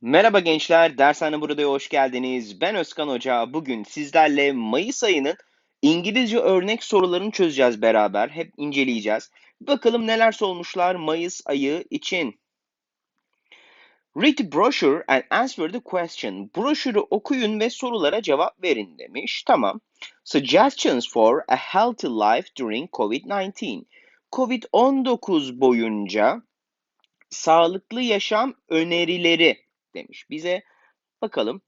Merhaba gençler, Dershane Burada'ya hoş geldiniz. Ben Özkan Hoca. Bugün sizlerle Mayıs ayının İngilizce örnek sorularını çözeceğiz beraber. Hep inceleyeceğiz. Bakalım neler sormuşlar Mayıs ayı için. Read the brochure and answer the question. Broşürü okuyun ve sorulara cevap verin demiş. Tamam. Suggestions for a healthy life during COVID-19. COVID-19 boyunca sağlıklı yaşam önerileri demiş. Bize bakalım.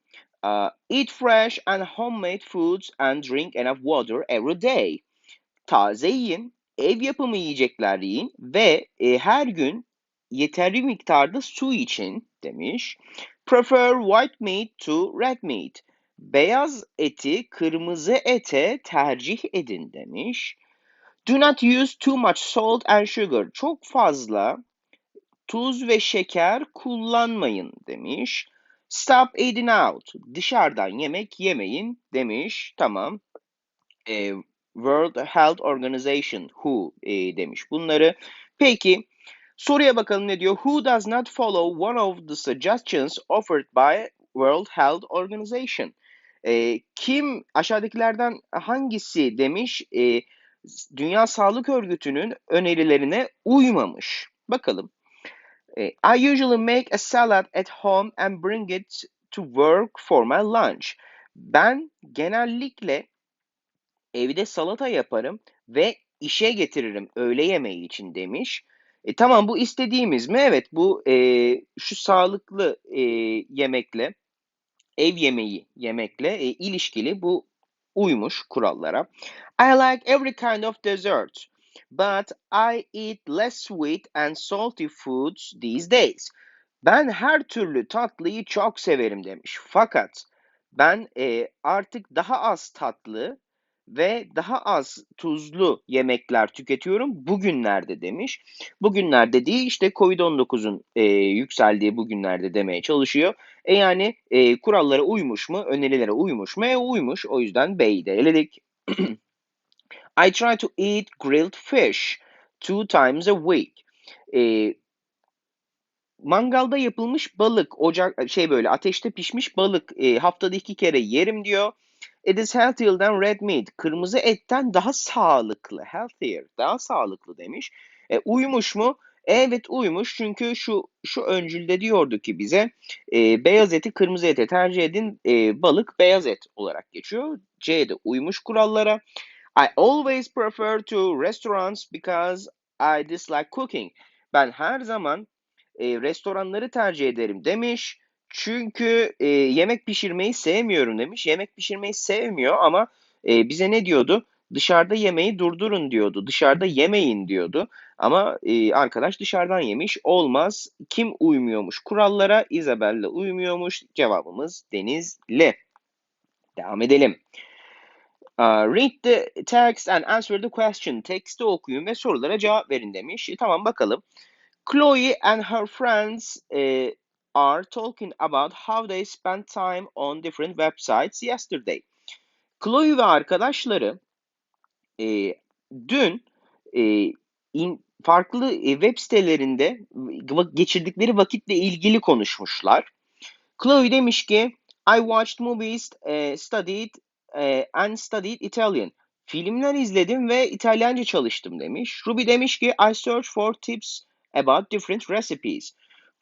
Uh, eat fresh and homemade foods and drink enough water every day. Taze yiyin, ev yapımı yiyecekler yiyin ve e, her gün yeterli miktarda su için demiş. Prefer white meat to red meat. Beyaz eti kırmızı ete tercih edin demiş. Do not use too much salt and sugar. Çok fazla tuz ve şeker kullanmayın demiş. Stop eating out. Dışarıdan yemek yemeyin demiş. Tamam. E, World Health Organization WHO e, demiş bunları. Peki soruya bakalım ne diyor? Who does not follow one of the suggestions offered by World Health Organization? E, kim aşağıdakilerden hangisi demiş? E, Dünya Sağlık Örgütü'nün önerilerine uymamış. Bakalım. I usually make a salad at home and bring it to work for my lunch. Ben genellikle evde salata yaparım ve işe getiririm öğle yemeği için demiş. E, tamam bu istediğimiz mi? Evet bu e, şu sağlıklı e, yemekle ev yemeği yemekle e, ilişkili bu uymuş kurallara. I like every kind of dessert. But I eat less sweet and salty foods these days. Ben her türlü tatlıyı çok severim demiş. Fakat ben e, artık daha az tatlı ve daha az tuzlu yemekler tüketiyorum bugünlerde demiş. Bugünler dediği işte Covid-19'un e, yükseldiği bugünlerde demeye çalışıyor. E yani e, kurallara uymuş mu, önerilere uymuş mu? E uymuş. O yüzden B'yi de eledik. I try to eat grilled fish two times a week. E, mangalda yapılmış balık, ocak şey böyle ateşte pişmiş balık e, haftada iki kere yerim diyor. It is healthier than red meat. Kırmızı etten daha sağlıklı. Healthier, daha sağlıklı demiş. E, uymuş mu? Evet uymuş çünkü şu şu öncülde diyordu ki bize e, beyaz eti kırmızı ete tercih edin e, balık beyaz et olarak geçiyor. C'de uymuş kurallara. I always prefer to restaurants because I dislike cooking. Ben her zaman e, restoranları tercih ederim demiş. Çünkü e, yemek pişirmeyi sevmiyorum demiş. Yemek pişirmeyi sevmiyor ama e, bize ne diyordu? Dışarıda yemeği durdurun diyordu. Dışarıda yemeyin diyordu. Ama e, arkadaş dışarıdan yemiş. Olmaz. Kim uymuyormuş kurallara? Isabelle uymuyormuş. Cevabımız Denizli. Devam edelim. Uh, read the text and answer the question. Teksti okuyun ve sorulara cevap verin demiş. E, tamam bakalım. Chloe and her friends uh, are talking about how they spent time on different websites yesterday. Chloe ve arkadaşları e, dün e, in, farklı e, web sitelerinde geçirdikleri vakitle ilgili konuşmuşlar. Chloe demiş ki I watched movies, uh, studied uh, and studied Italian. Filmler izledim ve İtalyanca çalıştım demiş. Ruby demiş ki I search for tips about different recipes.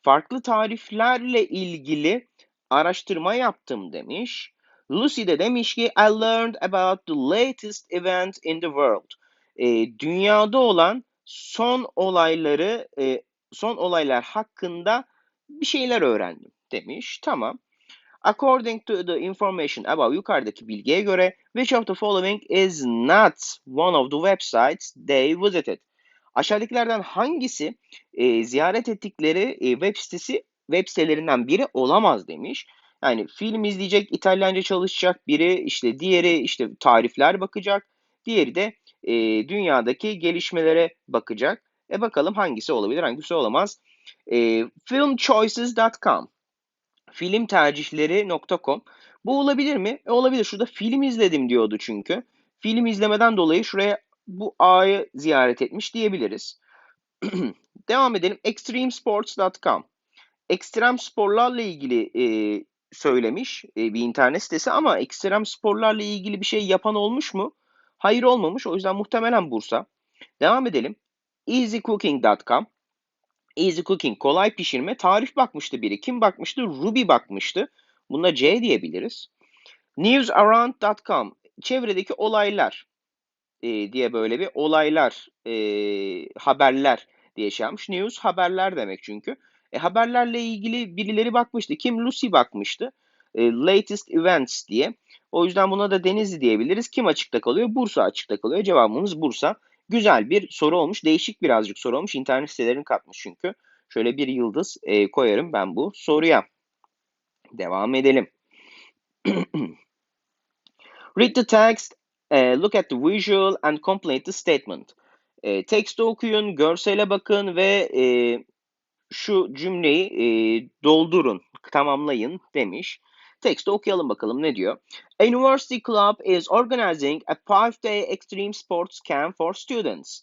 Farklı tariflerle ilgili araştırma yaptım demiş. Lucy de demiş ki I learned about the latest event in the world. E, dünyada olan son olayları, e, son olaylar hakkında bir şeyler öğrendim demiş. Tamam. According to the information above yukarıdaki bilgiye göre which of the following is not one of the websites they visited? Aşağıdakilerden hangisi e, ziyaret ettikleri e, web sitesi web sitelerinden biri olamaz demiş. Yani film izleyecek, İtalyanca çalışacak biri, işte diğeri işte tarifler bakacak, diğeri de e, dünyadaki gelişmelere bakacak. E bakalım hangisi olabilir, hangisi olamaz. E, filmchoices.com filmtercihleri.com Bu olabilir mi? E, olabilir. Şurada film izledim diyordu çünkü. Film izlemeden dolayı şuraya bu A'yı ziyaret etmiş diyebiliriz. Devam edelim. Extremesports.com ekstrem sporlarla ilgili e, söylemiş e, bir internet sitesi ama ekstrem sporlarla ilgili bir şey yapan olmuş mu? Hayır olmamış. O yüzden muhtemelen Bursa. Devam edelim. easycooking.com Easy Cooking, kolay pişirme. Tarif bakmıştı biri. Kim bakmıştı? Ruby bakmıştı. Buna C diyebiliriz. Newsaround.com, çevredeki olaylar e, diye böyle bir olaylar, e, haberler diye şey yapmış. News haberler demek çünkü. E, haberlerle ilgili birileri bakmıştı. Kim? Lucy bakmıştı. E, latest events diye. O yüzden buna da Denizli diyebiliriz. Kim açıkta kalıyor? Bursa açıkta kalıyor. Cevabımız Bursa. Güzel bir soru olmuş. Değişik birazcık soru olmuş. İnternet sitelerini katmış çünkü. Şöyle bir yıldız e, koyarım ben bu soruya. Devam edelim. Read the text, uh, look at the visual and complete the statement. E, teksti okuyun, görsele bakın ve e, şu cümleyi e, doldurun, tamamlayın demiş. Teksti okuyalım bakalım ne diyor. A university club is organizing a five-day extreme sports camp for students.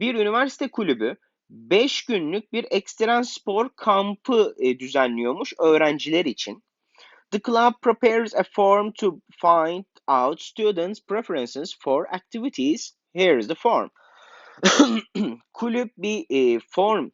Bir üniversite kulübü 5 günlük bir ekstrem spor kampı e, düzenliyormuş öğrenciler için. The club prepares a form to find out students' preferences for activities. Here is the form. Kulüp bir e, form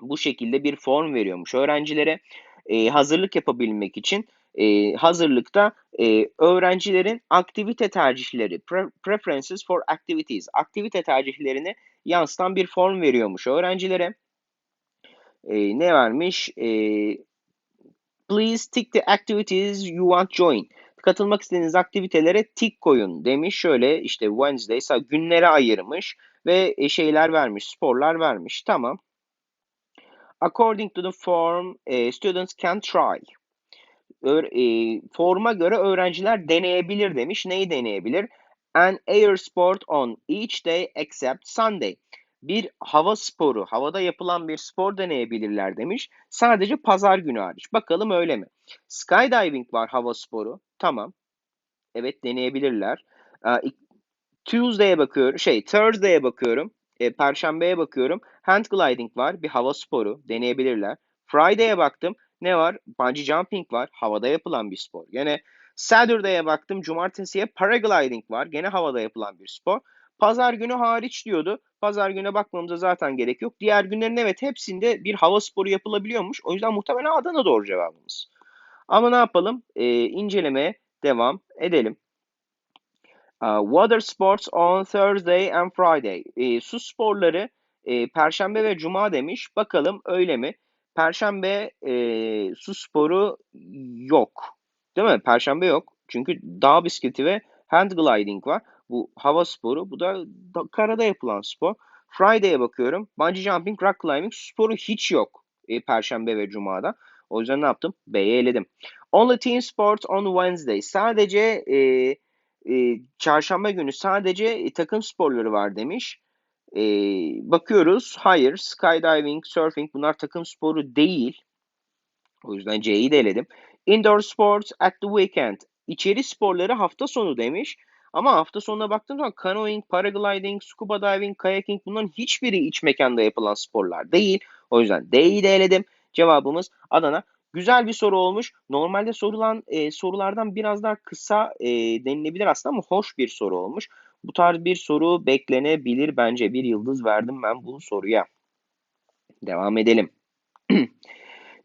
bu şekilde bir form veriyormuş öğrencilere e, hazırlık yapabilmek için e, hazırlıkta e, öğrencilerin aktivite tercihleri pre preferences for activities aktivite tercihlerini yansıtan bir form veriyormuş öğrencilere. E, ne vermiş? E, Please tick the activities you want join. Katılmak istediğiniz aktivitelere tik koyun demiş. Şöyle işte Wednesday günlere ayırmış ve e, şeyler vermiş, sporlar vermiş. Tamam. According to the form, uh, students can try. E, forma göre öğrenciler deneyebilir demiş. Neyi deneyebilir? An air sport on each day except Sunday bir hava sporu, havada yapılan bir spor deneyebilirler demiş. Sadece pazar günü hariç. Bakalım öyle mi? Skydiving var hava sporu. Tamam. Evet deneyebilirler. Tuesday'e bakıyorum. Şey Thursday'e bakıyorum. E, Perşembeye bakıyorum. Hand gliding var. Bir hava sporu. Deneyebilirler. Friday'e baktım. Ne var? Bungee jumping var. Havada yapılan bir spor. Gene Saturday'e baktım. Cumartesiye paragliding var. Gene havada yapılan bir spor. Pazar günü hariç diyordu. Pazar güne bakmamıza zaten gerek yok. Diğer günlerin evet hepsinde bir hava sporu yapılabiliyormuş. O yüzden muhtemelen Adana doğru cevabımız. Ama ne yapalım? Ee, incelemeye devam edelim. Uh, water sports on Thursday and Friday. E, su sporları e, Perşembe ve Cuma demiş. Bakalım öyle mi? Perşembe e, su sporu yok. Değil mi? Perşembe yok. Çünkü dağ bisikleti ve hand gliding var. Bu hava sporu. Bu da, da karada yapılan spor. Friday'e bakıyorum. Bungee jumping, rock climbing sporu hiç yok. E, Perşembe ve Cuma'da. O yüzden ne yaptım? B'ye eledim. Only team sports on Wednesday. Sadece e, e, çarşamba günü sadece e, takım sporları var demiş. E, bakıyoruz. Hayır. Skydiving, surfing bunlar takım sporu değil. O yüzden C'yi de eledim. Indoor sports at the weekend. İçeri sporları hafta sonu demiş. Ama hafta sonuna baktığım zaman canoeing, paragliding, scuba diving, kayaking bunların hiçbiri iç mekanda yapılan sporlar değil. O yüzden D'yi de eledim. Cevabımız Adana. Güzel bir soru olmuş. Normalde sorulan e, sorulardan biraz daha kısa e, denilebilir aslında ama hoş bir soru olmuş. Bu tarz bir soru beklenebilir bence. Bir yıldız verdim ben bu soruya. Devam edelim.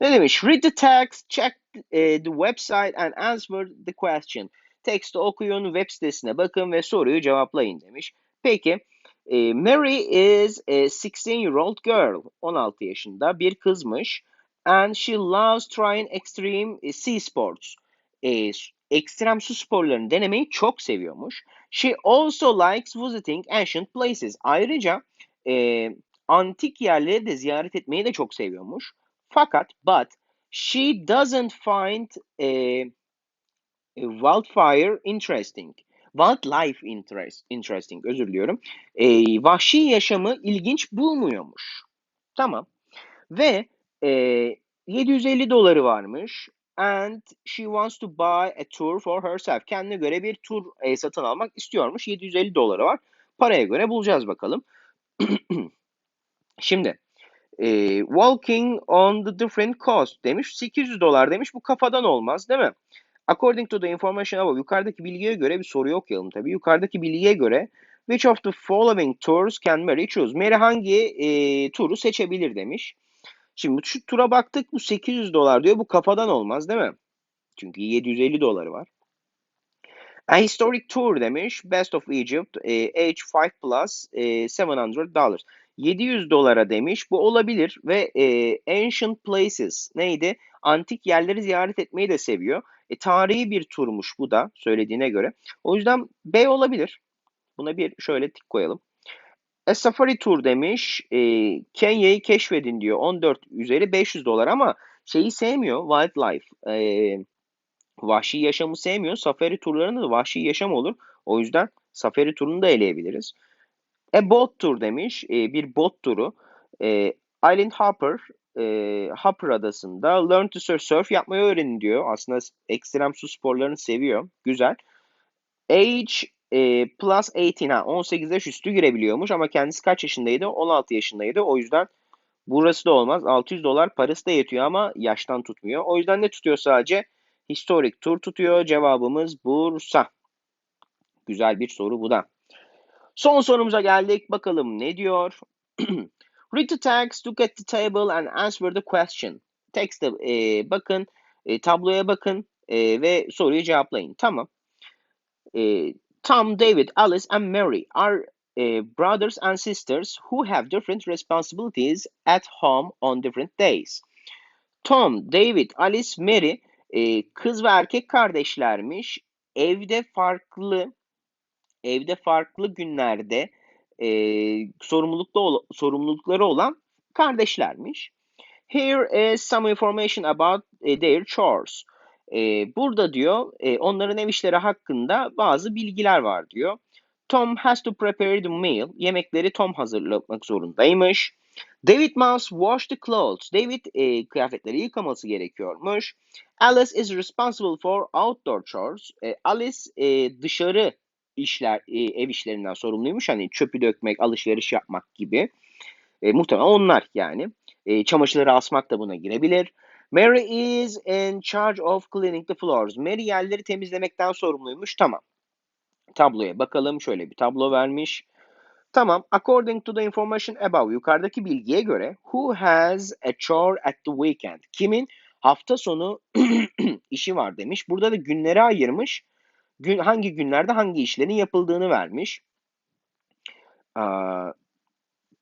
ne demiş? Read the text, check uh, the website and answer the question. Teksti okuyun, web sitesine bakın ve soruyu cevaplayın demiş. Peki, e, Mary is a 16-year-old girl. 16 yaşında bir kızmış. And she loves trying extreme e, sea sports. E, ekstrem su sporlarını denemeyi çok seviyormuş. She also likes visiting ancient places. Ayrıca e, antik yerleri de ziyaret etmeyi de çok seviyormuş. Fakat but she doesn't find e, Wildfire interesting. Wildlife interest, interesting özür diliyorum. E, vahşi yaşamı ilginç bulmuyormuş. Tamam. Ve e, 750 doları varmış. And she wants to buy a tour for herself. Kendine göre bir tur e, satın almak istiyormuş. 750 doları var. Paraya göre bulacağız bakalım. Şimdi E, walking on the different coast demiş. 800 dolar demiş. Bu kafadan olmaz değil mi? According to the information above. Yukarıdaki bilgiye göre bir soru okuyalım tabii. Yukarıdaki bilgiye göre which of the following tours can Mary choose? Mary hangi e, turu seçebilir demiş. Şimdi şu tura baktık. Bu 800 dolar diyor. Bu kafadan olmaz değil mi? Çünkü 750 doları var. A historic tour demiş. Best of Egypt. E, age 5 plus e, 700 dollars. 700 dolara demiş. Bu olabilir ve e, ancient places neydi? Antik yerleri ziyaret etmeyi de seviyor. E, tarihi bir turmuş bu da söylediğine göre. O yüzden B olabilir. Buna bir şöyle tik koyalım. A Safari Tour demiş. E, Kenya'yı keşfedin diyor. 14 üzeri 500 dolar ama şeyi sevmiyor. Wildlife. E, vahşi yaşamı sevmiyor. Safari turlarında da vahşi yaşam olur. O yüzden safari turunu da eleyebiliriz. A boat tour demiş. E, bir bot turu. E, Island Hopper e, Hopper adasında learn to surf, surf yapmayı öğrenin diyor. Aslında ekstrem su sporlarını seviyor. Güzel. Age e, plus 18. Ha, 18 yaş üstü girebiliyormuş ama kendisi kaç yaşındaydı? 16 yaşındaydı. O yüzden burası da olmaz. 600 dolar parası da yetiyor ama yaştan tutmuyor. O yüzden ne tutuyor sadece? Historic tur tutuyor. Cevabımız Bursa. Güzel bir soru bu da. Son sorumuza geldik. Bakalım ne diyor? Read the text, look at the table and answer the question. Text'e e, bakın, e, tabloya bakın e, ve soruyu cevaplayın. Tamam. E, Tom, David, Alice and Mary are uh, brothers and sisters who have different responsibilities at home on different days. Tom, David, Alice, Mary e, kız ve erkek kardeşlermiş. Evde farklı evde farklı günlerde e, sorumlulukta sorumlulukları olan kardeşlermiş. Here is some information about e, their chores. E, burada diyor e, onların ev işleri hakkında bazı bilgiler var diyor. Tom has to prepare the meal. Yemekleri Tom hazırlamak zorundaymış. David must wash the clothes. David e, kıyafetleri yıkaması gerekiyormuş. Alice is responsible for outdoor chores. E, Alice e, dışarı işler, e, ev işlerinden sorumluymuş. Hani çöpü dökmek, alışveriş yapmak gibi. E, muhtemelen onlar yani. E, çamaşırları asmak da buna girebilir. Mary is in charge of cleaning the floors. Mary yerleri temizlemekten sorumluymuş. Tamam. Tabloya bakalım. Şöyle bir tablo vermiş. Tamam. According to the information above. Yukarıdaki bilgiye göre who has a chore at the weekend? Kimin hafta sonu işi var demiş. Burada da günleri ayırmış. Gün, hangi günlerde hangi işlerin yapıldığını vermiş. Aa,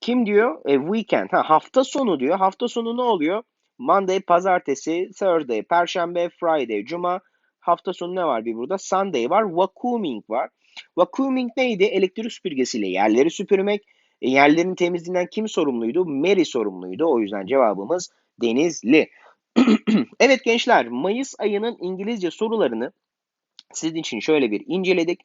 kim diyor? E, weekend. Ha, hafta sonu diyor. Hafta sonu ne oluyor? Monday, pazartesi, Thursday, perşembe, Friday, cuma. Hafta sonu ne var bir burada? Sunday var. Vacuuming var. Vacuuming neydi? Elektrik süpürgesiyle yerleri süpürmek. E, yerlerin temizliğinden kim sorumluydu? Mary sorumluydu. O yüzden cevabımız Denizli. evet gençler, Mayıs ayının İngilizce sorularını sizin için şöyle bir inceledik.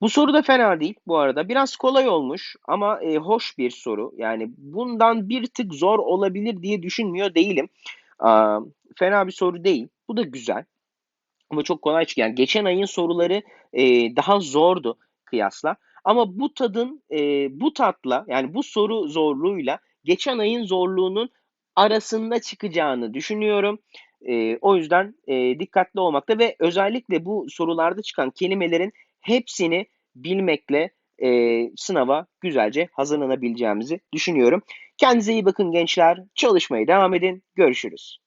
Bu soru da fena değil bu arada. Biraz kolay olmuş ama e, hoş bir soru. Yani bundan bir tık zor olabilir diye düşünmüyor değilim. Aa, fena bir soru değil. Bu da güzel. Ama çok kolay çıktı. Yani geçen ayın soruları e, daha zordu kıyasla. Ama bu tadın, e, bu tatla yani bu soru zorluğuyla geçen ayın zorluğunun arasında çıkacağını düşünüyorum. E, o yüzden e, dikkatli olmakta ve özellikle bu sorularda çıkan kelimelerin hepsini bilmekle e, sınava güzelce hazırlanabileceğimizi düşünüyorum. Kendinize iyi bakın gençler. Çalışmaya devam edin. Görüşürüz.